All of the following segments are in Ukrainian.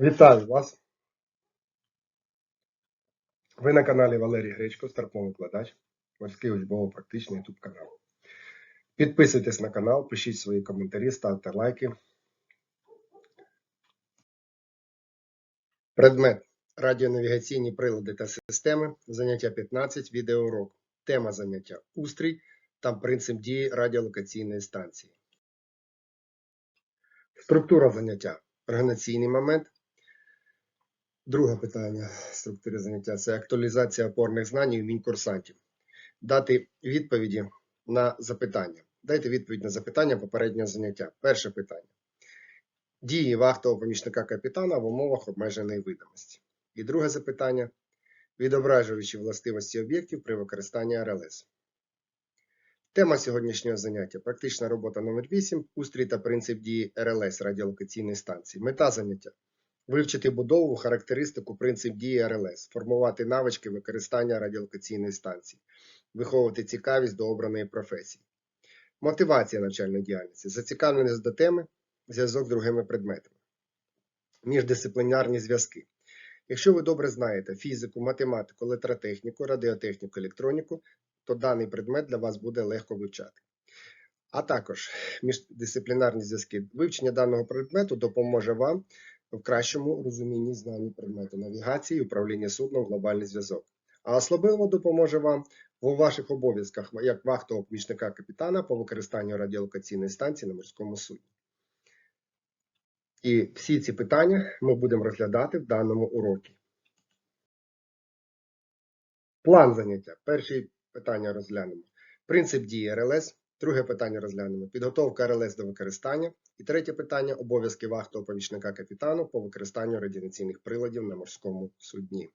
Вітаю вас. Ви на каналі Валерій Гречко, старповий викладач, морський учбово-практичний YouTube канал. Підписуйтесь на канал, пишіть свої коментарі, ставте лайки. Предмет радіонавігаційні прилади та системи. Заняття 15, відеоурок. Тема заняття устрій та принцип дії радіолокаційної станції. Структура заняття. Організаційний момент. Друге питання структури заняття це актуалізація опорних знань і вмінь курсантів. Дати відповіді на запитання. Дайте відповідь на запитання попереднього заняття. Перше питання. Дії вахтового помічника капітана в умовах обмеженої видимості. І друге запитання. Відображуючи властивості об'єктів при використанні РЛС. Тема сьогоднішнього заняття практична робота номер 8 Устрій та принцип дії РЛС радіолокаційної станції. Мета заняття вивчити будову, характеристику, принцип дії РЛС, формувати навички використання радіолокаційної станції, виховувати цікавість до обраної професії. Мотивація навчальної діяльності, зацікавленість до теми, зв'язок з другими предметами. Міждисциплінарні зв'язки. Якщо ви добре знаєте фізику, математику, електротехніку, радіотехніку, електроніку, то даний предмет для вас буде легко вивчати. А також міждисциплінарні зв'язки. Вивчення даного предмету допоможе вам в кращому розумінні знанні предмету навігації управління судном глобальний зв'язок. А особливо допоможе вам у ваших обов'язках як вахтового помічника капітана по використанню радіолокаційної станції на морському судні. І всі ці питання ми будемо розглядати в даному уроці. План заняття. Перше питання розглянемо. Принцип дії РЛС. Друге питання розглянемо. Підготовка РЛС до використання. І третє питання обов'язки вахтового помічника капітану по використанню радіаційних приладів на морському судні.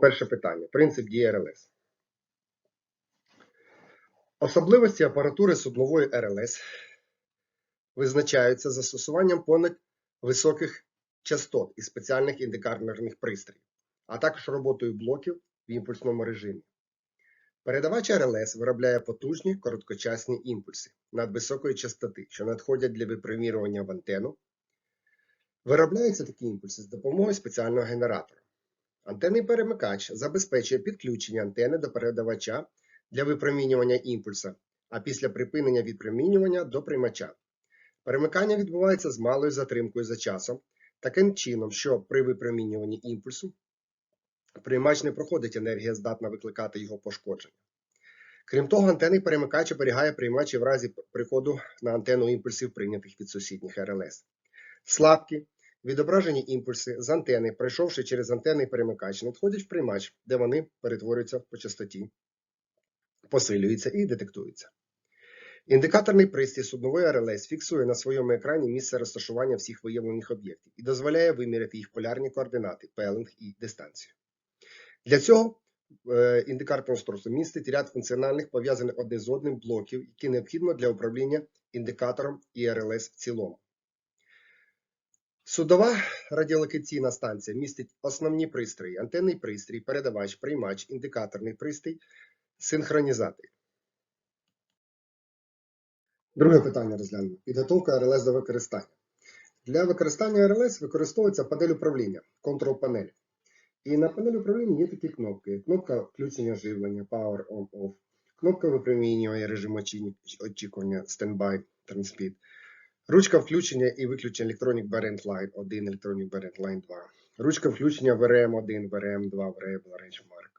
Перше питання. Принцип дії РЛС. Особливості апаратури суднової РЛС визначаються застосуванням понад високих частот і спеціальних індикаторних пристроїв, а також роботою блоків в імпульсному режимі. Передавач РЛС виробляє потужні короткочасні імпульси надвисокої частоти, що надходять для випромірювання в антенну. Виробляються такі імпульси з допомогою спеціального генератора. Антенний перемикач забезпечує підключення антени до передавача для випромінювання імпульса, а після припинення відпромінювання до приймача. Перемикання відбувається з малою затримкою за часом, таким чином, що при випромінюванні імпульсу приймач не проходить енергія, здатна викликати його пошкодження. Крім того, антенний перемикач оберігає приймач в разі приходу на антенну імпульсів, прийнятих від сусідніх РЛС. Слабкі, відображені імпульси з антени, пройшовши через антенний перемикач, надходять в приймач, де вони перетворюються по частоті, посилюються і детектуються. Індикаторний пристрій суднової РЛС фіксує на своєму екрані місце розташування всіх виявлених об'єктів і дозволяє виміряти їх полярні координати, пелинг і дистанцію. Для цього е, індикаторне устройство містить ряд функціональних пов'язаних одне з одним блоків, які необхідно для управління індикатором і РЛС в цілому. Судова радіолокаційна станція містить основні пристрої: антенний пристрій, передавач, приймач, індикаторний пристрій, синхронізатор. Друге питання розглянемо. Підготовка РЛС до використання. Для використання РЛС використовується панель управління, контрол-панель. І на панелі управління є такі кнопки: кнопка включення живлення, Power On Off, кнопка випромінювання режиму очі- очікування Standby Transmit, ручка включення і виключення Electronic Barrent Line 1, Electronic Barrent Line 2, ручка включення VRM1, VRM2, Variable Range Mark,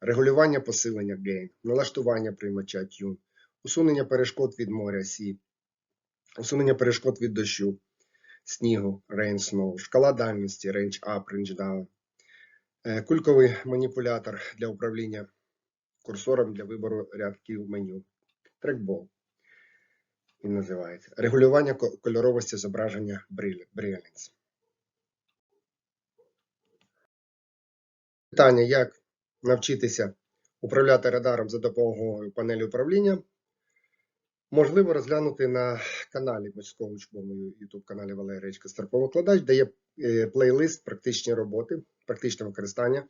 регулювання посилення Gain, налаштування приймача Tune, усунення перешкод від моря Sea, усунення перешкод від дощу, снігу, Rain Snow, шкала дальності, Range Up, Range Down, Кульковий маніпулятор для управління курсором для вибору рядків меню. Трекбол. Він називається. Регулювання кольоровості зображення Brilliance. Питання, як навчитися управляти радаром за допомогою панелі управління, можливо розглянути на каналі морського учбового YouTube каналі Старповий викладач, де є е, плейлист практичні роботи, практичне використання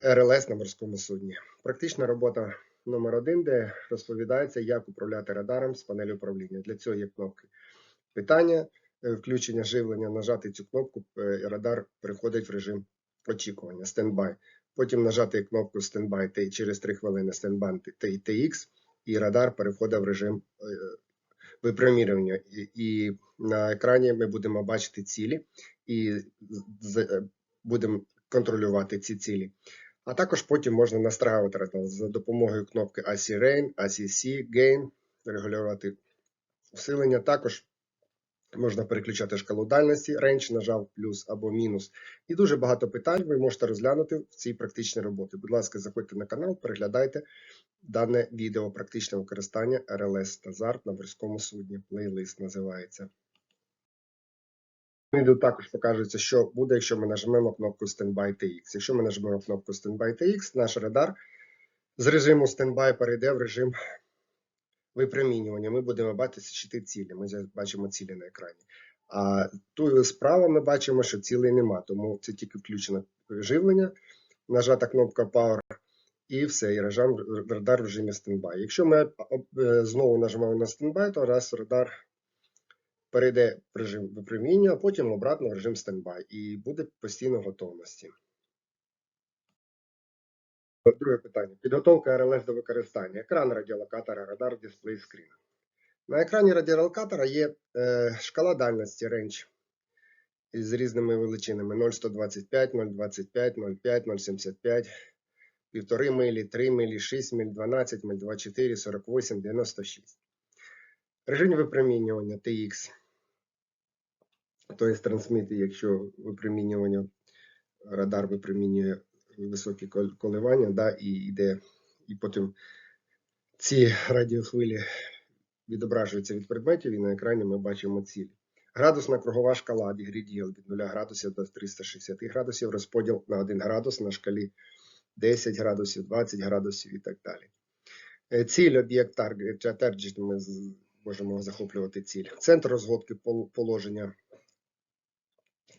РЛС на морському судні. Практична робота номер один, де розповідається, як управляти радаром з панелі управління. Для цього є кнопки питання, е, включення живлення, нажати цю кнопку, е, радар переходить в режим очікування, стендбай. Потім нажати кнопку стендбай через 3 хвилини стендбай TX, і радар переходить в режим е, випромірювання. І, на екрані ми будемо бачити цілі і будемо контролювати ці цілі. А також потім можна настраювати радар за допомогою кнопки AC Rain, ACC, Gain, регулювати усилення. Також можна переключати шкалу дальності, range, нажав плюс або мінус. І дуже багато питань ви можете розглянути в цій практичній роботі. Будь ласка, заходьте на канал, переглядайте дане відео практичне використання RLS та ZART на морському судні. Плейлист називається. Відео також покажеться, що буде, якщо ми нажмемо кнопку Standby TX. Якщо ми нажмемо кнопку Standby TX, наш радар з режиму Standby перейде в режим випромінювання. Ми будемо бачити цілі. Ми бачимо цілі на екрані. А тут справа ми бачимо, що цілей нема, тому це тільки включено живлення, нажата кнопка Power і все, і радар в режимі стендбай. Якщо ми е, знову нажмемо на стендбай, то раз радар перейде в режим випромінювання, а потім обратно в режим стендбай і буде постійно готовності. Друге питання. Підготовка РЛС до використання. Екран радіолокатора, радар, дисплей, скрін. На екрані радіолокатора є е, шкала дальності range з різними величинами 0,125, 0,25, 0,5, 0,75, 1,5 милі, 3 милі, 6 миль, 12 миль, 24, 48, 96. Режим випромінювання TX. Тобто трансміти, якщо випромінювання, радар випромінює високі коливання, да, і йде, і потім ці радіохвилі відображуються від предметів, і на екрані ми бачимо цілі. Градусна кругова шкала дігріділ від 0 градусів до 360 градусів, розподіл на 1 градус на шкалі 10 градусів, 20 градусів і так далі. Е, Ціль, об'єкт таргет, ми можемо захоплювати ціль. Центр розгодки положення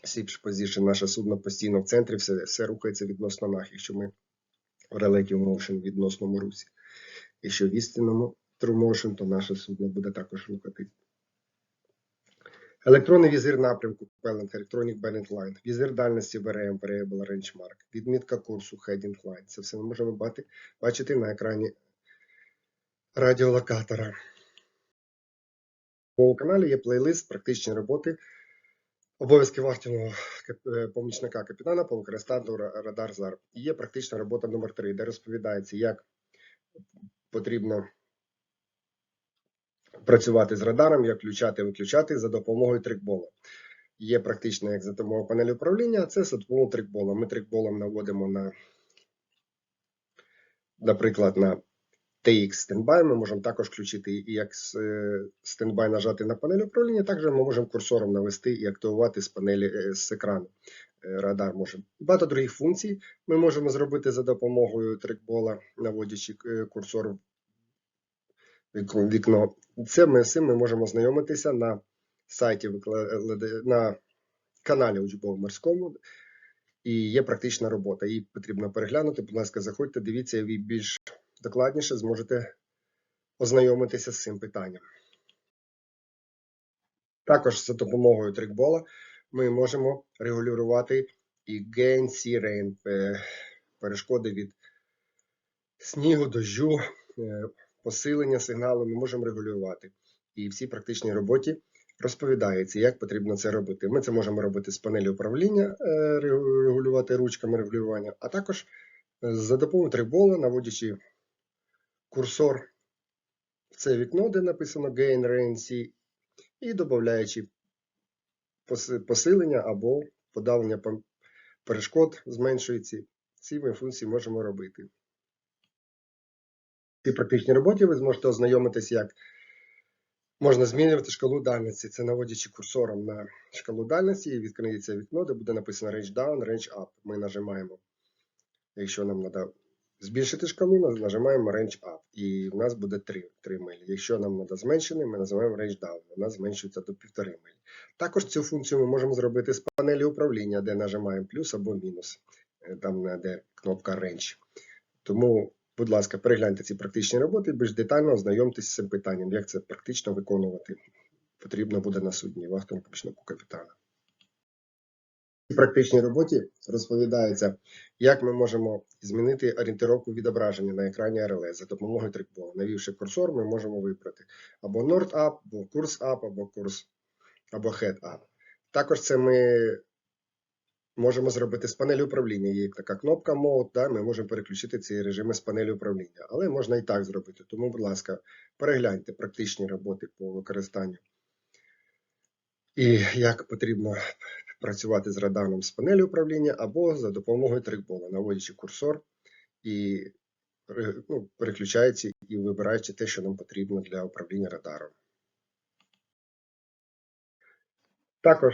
Sipsh Position, наше судно постійно в центрі, все, все рухається відносно нас, якщо ми в Relative Motion в відносному русі. Якщо в істинному True Motion, то наше судно буде також рухатись. Електронний візир напрямку Pellant Electronic Bennett Line, візир дальності VRM, Variable Range Mark, відмітка курсу Heading Line. Це все ми можемо бачити на екрані радіолокатора. У каналі є плейлист практичні роботи Обов'язки вахтівного е, помічника капітана по використанню радар ЗАР. Є практична робота номер 3, де розповідається, як потрібно працювати з радаром, як включати і виключати за допомогою трикбола. Є за допомогою панелі управління, а це за допомогою трикбола. Ми трикболом наводимо на, наприклад, на TX стендбай. Ми можемо також включити і як е, стендбай нажати на панель управління, також ми можемо курсором навести і активувати з панелі е, з екрану. Е, Радар може. Багато других функцій ми можемо зробити за допомогою трекбола, наводячи курсор в вікно. Це ми з цим ми можемо знайомитися на сайті на каналі Учбово морському. І є практична робота. Її потрібно переглянути. Будь ласка, заходьте, дивіться, ви більш докладніше зможете ознайомитися з цим питанням. Також за допомогою трикбола ми можемо регулювати і sea е, перешкоди від снігу, дощу, е, посилення сигналу ми можемо регулювати. І в цій практичній роботі розповідається, як потрібно це робити. Ми це можемо робити з панелі управління, е, регулювати ручками регулювання, а також за допомогою трикбола, наводячи курсор в це вікно, де написано Gain Sea, і додаючи посилення або подавлення перешкод зменшується. Ці ми функції можемо робити. Цій практичній роботі ви зможете ознайомитися, як можна змінювати шкалу дальності. Це наводячи курсором на шкалу дальності, і відкриється вікно, де буде написано Range Down, Range Up. Ми нажимаємо, якщо нам треба збільшити шкалу, нажимаємо Range Up. І в нас буде 3, 3 милі. Якщо нам треба зменшити, ми називаємо Range Down. Вона зменшується до 1,5 милі. Також цю функцію ми можемо зробити з панелі управління, де нажимаємо плюс або мінус, е, там де кнопка Range. Тому, будь ласка, перегляньте ці практичні роботи і більш детально ознайомтеся з цим питанням, як це практично виконувати потрібно буде на судні вахтовому помічнику капітана. У практичній роботі розповідається, як ми можемо змінити орієнтировку відображення на екрані РЛС за допомогою трикболу. Навівши курсор, ми можемо вибрати або Nord Up, або курс Up, або курс або Head Up. Також це ми можемо зробити з панелі управління. Є така кнопка Mode, да, ми можемо переключити ці режими з панелі управління. Але можна і так зробити. Тому, будь ласка, перегляньте практичні роботи по використанню. І як потрібно працювати з радаром з панелі управління або за допомогою трикбола, наводячи курсор і ну, переключаючи і вибираючи те, що нам потрібно для управління радаром. Також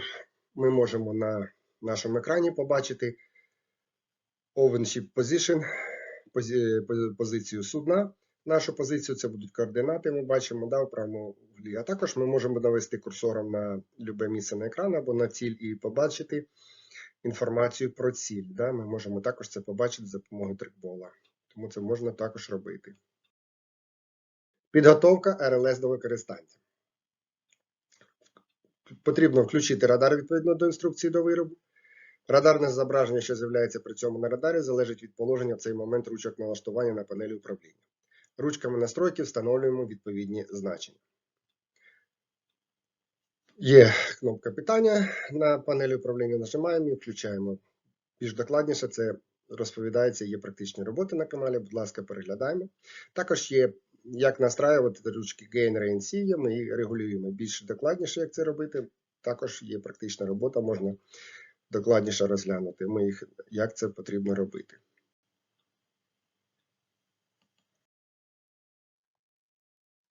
ми можемо на нашому екрані побачити OpenShip Position, позицію судна. Нашу позицію це будуть координати, ми бачимо да, в правому углі. А також ми можемо навести курсором на любе місце на екран або на ціль і побачити інформацію про ціль. Да? Ми можемо також це побачити за допомогою трикбола. Тому це можна також робити. Підготовка РЛС до використання. Потрібно включити радар відповідно до інструкції до виробу. Радарне зображення, що з'являється при цьому на радарі, залежить від положення в цей момент ручок налаштування на панелі управління. Ручками настройки встановлюємо відповідні значення. Є кнопка питання на панелі управління. Нажимаємо і включаємо. Більш докладніше це розповідається, є практичні роботи на каналі. Будь ласка, переглядаємо. Також є як настраювати ручки Gain Rain C, ми їх регулюємо більш докладніше, як це робити. Також є практична робота, можна докладніше розглянути, ми їх, як це потрібно робити.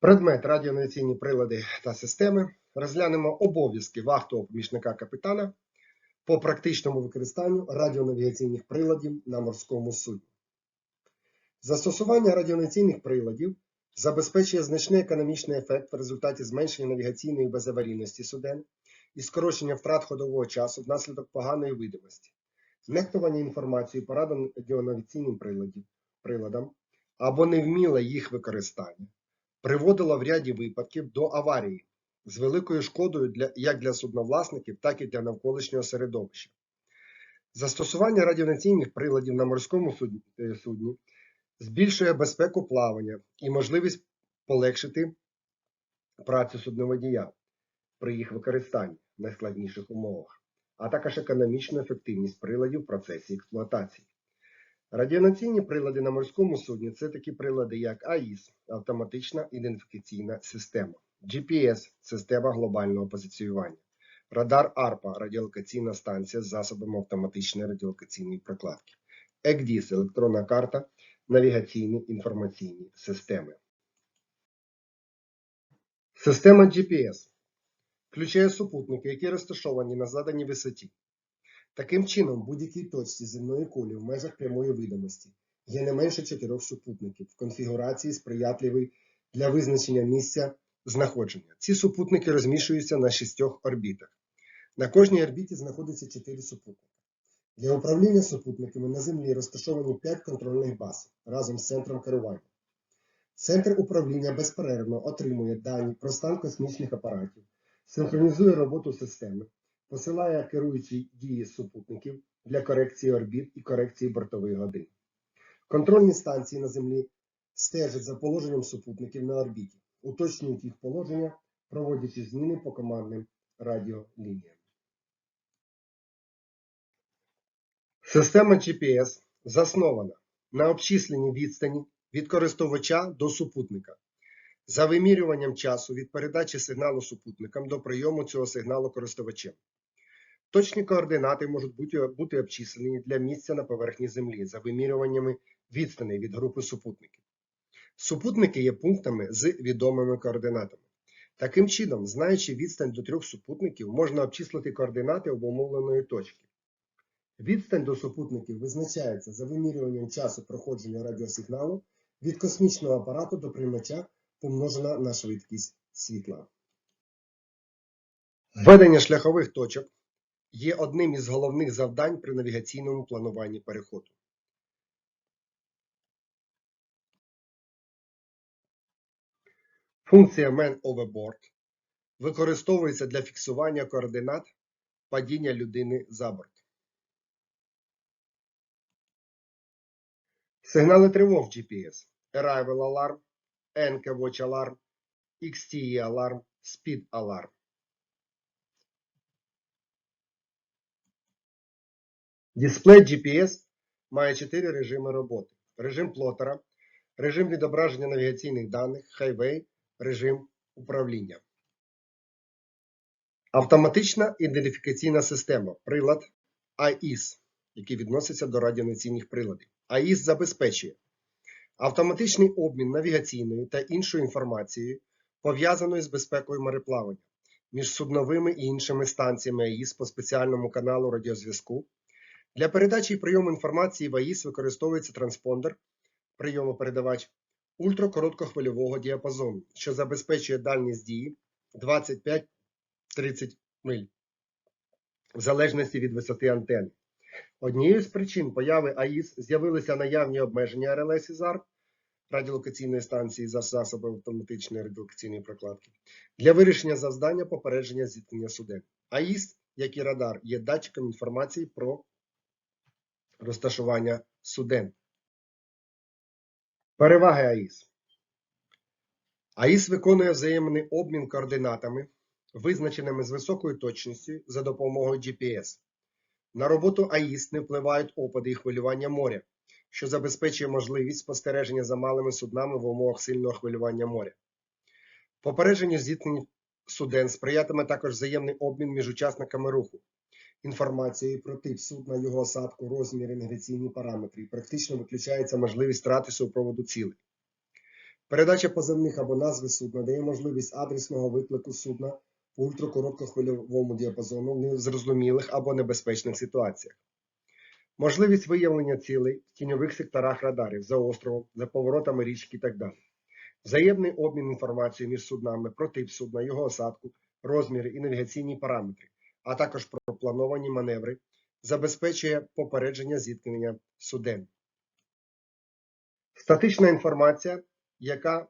Предмет радіонавігаційні прилади та системи. Розглянемо обов'язки вахтового помічника капітана по практичному використанню радіонавігаційних приладів на морському судні. Застосування радіонавігаційних приладів забезпечує значний економічний ефект в результаті зменшення навігаційної безаварійності суден і скорочення втрат ходового часу внаслідок поганої видимості, нехтування інформацією по радіонавігаційним приладам або невміле їх використання приводило в ряді випадків до аварії з великою шкодою для, як для судновласників, так і для навколишнього середовища. Застосування радіонаційних приладів на морському е, судні збільшує безпеку плавання і можливість полегшити працю судноводія при їх використанні в найскладніших умовах, а також економічну ефективність приладів в процесі експлуатації. Радіонаційні прилади на морському судні це такі прилади, як АІС автоматична ідентифікаційна система, GPS система глобального позиціювання, радар ARPA радіолокаційна станція з засобами автоматичної радіолокаційної прокладки, ECDIS електронна карта, навігаційні інформаційні системи. Система GPS включає супутники, які розташовані на заданій висоті. Таким чином, в будь-якій точці земної кулі в межах прямої видимості є не менше чотирьох супутників в конфігурації сприятливій для визначення місця знаходження. Ці супутники розміщуються на шістьох орбітах. На кожній орбіті знаходиться чотири супутники. Для управління супутниками на Землі розташовані 5 контрольних баз разом з центром керування. Центр управління безперервно отримує дані про стан космічних апаратів, синхронізує роботу системи, посилає керуючі дії супутників для корекції орбіт і корекції бортових годин. Контрольні станції на Землі стежать за положенням супутників на орбіті, уточнюють їх положення, проводячи зміни по командним радіолініям. Система GPS заснована на обчисленні відстані від користувача до супутника за вимірюванням часу від передачі сигналу супутникам до прийому цього сигналу користувачем. Точні координати можуть бути, бути обчислені для місця на поверхні Землі за вимірюваннями відстаней від групи супутників. Супутники є пунктами з відомими координатами. Таким чином, знаючи відстань до трьох супутників, можна обчислити координати обумовленої точки. Відстань до супутників визначається за вимірюванням часу проходження радіосигналу від космічного апарату до приймача помножена на швидкість світла. Введення шляхових точок є одним із головних завдань при навігаційному плануванні переходу. Функція Man Overboard використовується для фіксування координат падіння людини за борт. Сигнали тривог GPS. Arrival Alarm, NK Watch Alarm, XTE Alarm, Speed Alarm. Дисплей GPS має 4 режими роботи. Режим плотера, режим відображення навігаційних даних, Highway, режим управління. Автоматична ідентифікаційна система, прилад AIS, який відноситься до радіонаційних приладів. AIS забезпечує автоматичний обмін навігаційною та іншою інформацією, пов'язаною з безпекою мореплавання між судновими і іншими станціями АІС по спеціальному каналу радіозв'язку. Для передачі і прийому інформації в АІС використовується транспондер, прийомопередавач ультракороткохвильового діапазону, що забезпечує дальність дії 25-30 миль в залежності від висоти антени. Однією з причин появи АІС з'явилися наявні обмеження РЛС і ЗАР радіолокаційної станції за засобами автоматичної радіолокаційної прокладки для вирішення завдання попередження зіткнення суден. АІС, як і радар, є датчиком інформації про розташування суден. Переваги АІС. АІС виконує взаємний обмін координатами, визначеними з високою точністю за допомогою GPS. На роботу АІС не впливають опади і хвилювання моря, що забезпечує можливість спостереження за малими суднами в умовах сильного хвилювання моря. Попередженню зіткнень суден сприятиме також взаємний обмін між учасниками руху, інформацією про тип судна, його осадку, розміри, навігаційні параметри і практично виключається можливість втрати супроводу цілей. Передача позивних або назви судна дає можливість адресного виклику судна по ультракороткохвильовому діапазону в незрозумілих або небезпечних ситуаціях. Можливість виявлення цілей в тіньових секторах радарів за островом, за поворотами річки і так далі. Взаємний обмін інформацією між суднами про тип судна, його осадку, розміри і навігаційні параметри, а також про плановані маневри, забезпечує попередження зіткнення суден. Статична інформація, яка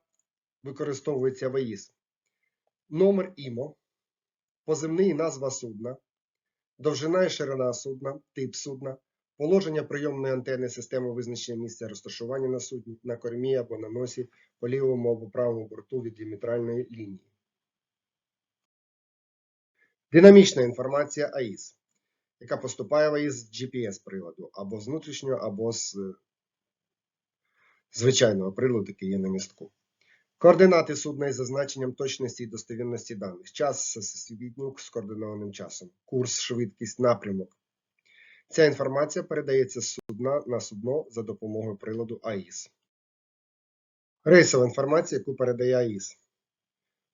використовується в АІС. Номер ІМО, позивний назва судна, довжина і ширина судна, тип судна, положення прийомної антени системи визначення місця розташування на судні, на кормі або на носі по лівому або правому борту від діаметральної лінії. Динамічна інформація АІС, яка поступає в АІС з GPS-приладу або з внутрішнього, або з е, звичайного приладу, який є на містку. Координати судна із зазначенням точності і достовірності даних. Час всесвітньо з координованим часом. Курс, швидкість, напрямок. Ця інформація передається з судна на судно за допомогою приладу АІС. Рейсова інформація, яку передає АІС.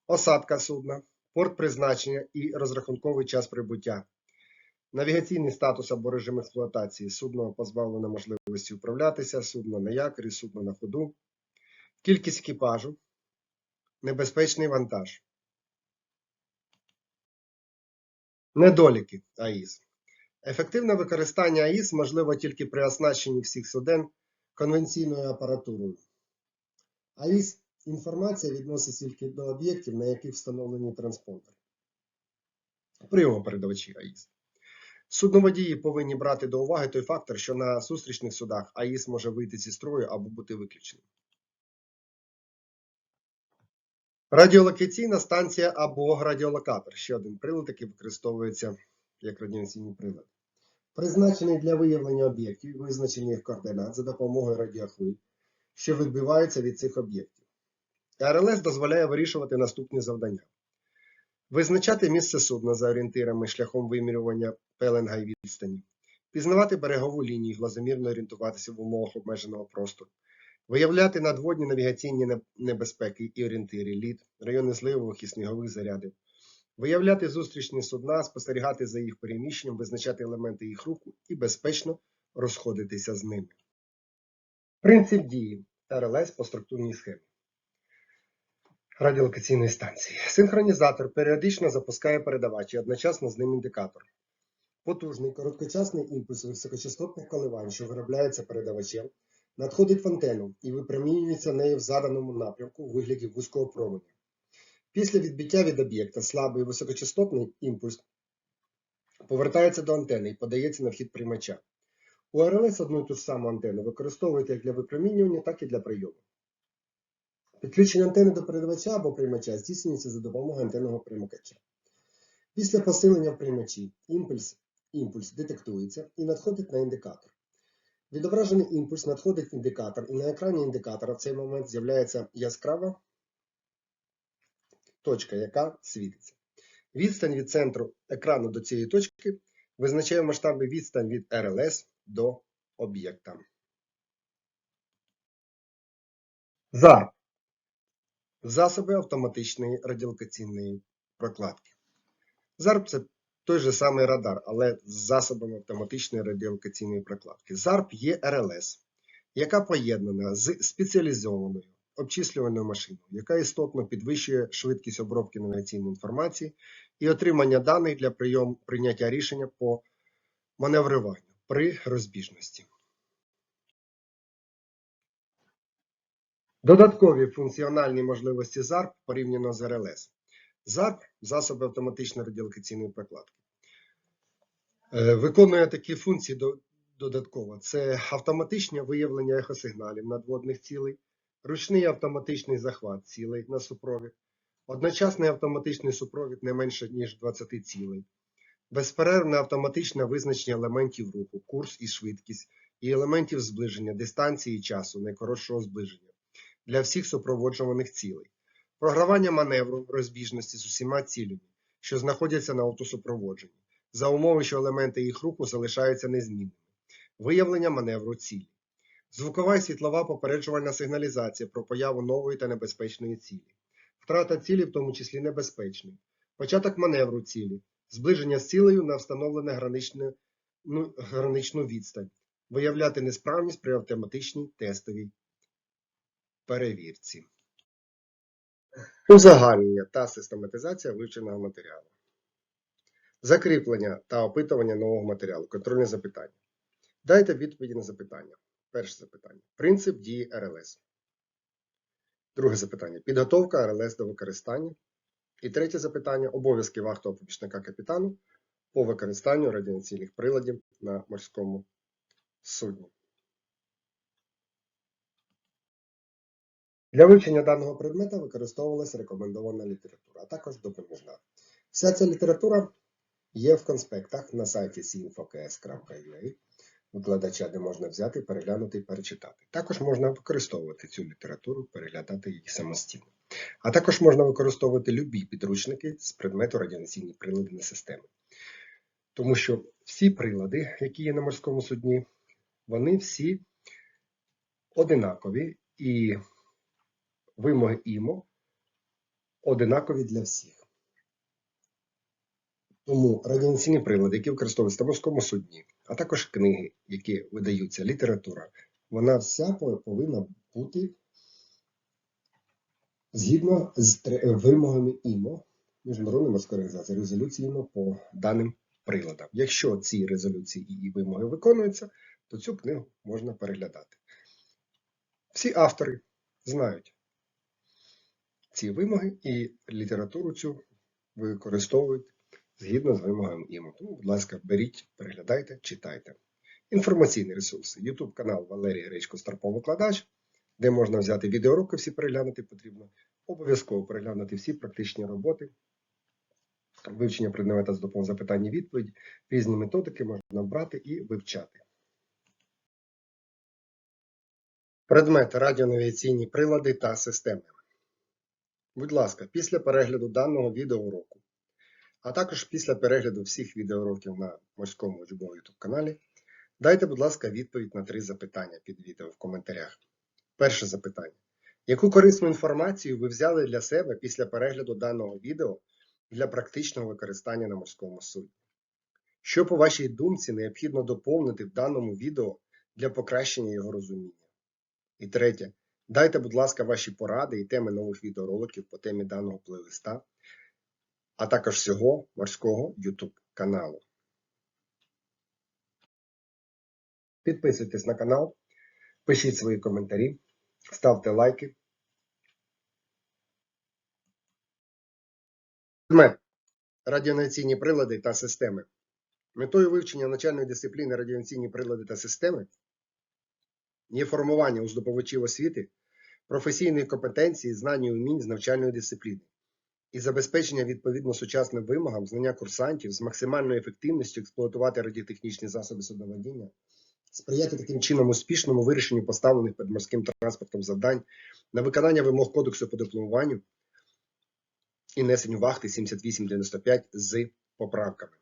Осадка судна, порт призначення і розрахунковий час прибуття. Навігаційний статус або режим експлуатації. Судно позбавлено можливості управлятися, судно на якорі, судно на ходу. Кількість екіпажу. Небезпечний вантаж. Недоліки АІС. Ефективне використання АІС можливо тільки при оснащенні всіх суден конвенційною апаратурою. АІС інформація відноситься тільки до об'єктів, на яких встановлені транспондери. Прийомопередавачі АІС. Судноводії повинні брати до уваги той фактор, що на зустрічних судах АІС може вийти зі строю або бути виключеним. Радіолокаційна станція або радіолокатор ще один прилад, який використовується як радіаційний прилад. Призначений для виявлення об'єктів, визначення їх координат за допомогою радіохвиль, що відбиваються від цих об'єктів. РЛС дозволяє вирішувати наступні завдання: визначати місце судна за орієнтирами шляхом вимірювання пеленга і відстані, пізнавати берегову лінію, глазомірно орієнтуватися в умовах обмеженого простору, виявляти надводні навігаційні небезпеки і орієнтири, лід, райони зливових і снігових зарядів, виявляти зустрічні судна, спостерігати за їх переміщенням, визначати елементи їх руху і безпечно розходитися з ними. Принцип дії. РЛС по структурній схемі. Радіолокаційної станції. Синхронізатор періодично запускає передавач і одночасно з ним індикатор. Потужний короткочасний імпульс високочастотних коливань, що виробляється передавачем, надходить в антенну і випромінюється нею в заданому напрямку у вигляді вузького променя. Після відбиття від об'єкта слабий високочастотний імпульс повертається до антени і подається на вхід приймача. У РЛС одну і ту ж саму антенну використовують як для випромінювання, так і для прийому. Підключення антени до передавача або приймача здійснюється за допомогою антенного примикача. Після посилення в приймачі імпульс, імпульс детектується і надходить на індикатор. Відображений імпульс надходить в індикатор, і на екрані індикатора в цей момент з'являється яскрава точка, яка світиться. Відстань від центру екрану до цієї точки визначає в масштабі відстань від РЛС до об'єкта. ЗАРП. Засоби автоматичної радіолокаційної прокладки. ЗАРП це той же самий радар, але з засобами автоматичної радіолокаційної прокладки. ЗАРП є РЛС, яка поєднана з спеціалізованою обчислювальною машиною, яка істотно підвищує швидкість обробки навігаційної інформації і отримання даних для прийом, прийняття рішення по маневруванню при розбіжності. Додаткові функціональні можливості ЗАРП порівняно з РЛС. ЗАРП засоби автоматичної радіолокаційної прокладки. Е, Виконує такі функції додатково: це автоматичне виявлення ехосигналів надводних цілей, ручний автоматичний захват цілей на супровід, одночасний автоматичний супровід не менше ніж 20 цілей, безперервне автоматичне визначення елементів руху, курс і швидкість, і елементів зближення дистанції і часу найкоротшого зближення для всіх супроводжуваних цілей, програвання маневру розбіжності з усіма цілями, що знаходяться на автосупроводженні, за умови, що елементи їх руху залишаються незмінними, виявлення маневру цілі, звукова і світлова попереджувальна сигналізація про появу нової та небезпечної цілі, втрата цілі, в тому числі небезпечної, початок маневру цілі, зближення з цілею на встановлене граничне, ну, граничну відстань, виявляти несправність при автоматичній тестовій перевірці. Узагальнення та систематизація вивченого матеріалу. Закріплення та опитування нового матеріалу. Контрольне запитання. Дайте відповіді на запитання. Перше запитання. Принцип дії РЛС. Друге запитання. Підготовка РЛС до використання. І третє запитання. Обов'язки вахтового помічника капітану по використанню радіаційних приладів на морському судні. Для вивчення даного предмета використовувалася рекомендована література, а також допоміжна. Вся ця література є в конспектах на сайті sinfokс.ua викладача, де можна взяти, переглянути і перечитати. Також можна використовувати цю літературу, переглядати її самостійно. А також можна використовувати любі підручники з предмету радіаційні прилади на системи. Тому що всі прилади, які є на морському судні, вони всі одинакові і вимоги ІМО одинакові для всіх. Тому радіаційні прилади, які використовуються на морському судні, а також книги, які видаються, література, вона вся повинна бути згідно з вимогами ІМО, Міжнародної морської організації, резолюції ІМО по даним приладам. Якщо ці резолюції і вимоги виконуються, то цю книгу можна переглядати. Всі автори знають ці вимоги і літературу цю використовують згідно з вимогами ІМО. Тому, будь ласка, беріть, переглядайте, читайте. Інформаційні ресурси. YouTube канал Валерій Гречко Старпов викладач, де можна взяти відеоуроки, всі переглянути потрібно. Обов'язково переглянути всі практичні роботи, вивчення предмета з допомогою запитань і відповідь, різні методики можна брати і вивчати. Предмети радіонавігаційні прилади та системи. Будь ласка, після перегляду даного відеоуроку, а також після перегляду всіх відеоуроків на морському учбовому YouTube каналі, дайте, будь ласка, відповідь на три запитання під відео в коментарях. Перше запитання. Яку корисну інформацію ви взяли для себе після перегляду даного відео для практичного використання на морському судні? Що, по вашій думці, необхідно доповнити в даному відео для покращення його розуміння? І третє. Дайте, будь ласка, ваші поради і теми нових відеороликів по темі даного плейлиста, а також всього морського YouTube каналу. Підписуйтесь на канал, пишіть свої коментарі, ставте лайки Радіонаційні прилади та системи. Метою вивчення навчальної дисципліни радіонаційні прилади та системи є формування у здобувачів освіти професійної компетенції, знань і умінь з навчальної дисципліни і забезпечення відповідно сучасним вимогам знання курсантів з максимальною ефективністю експлуатувати радіотехнічні засоби судноводіння, сприяти таким чином успішному вирішенню поставлених перед морським транспортом завдань на виконання вимог Кодексу по дипломуванню і несенню вахти 7895 з поправками.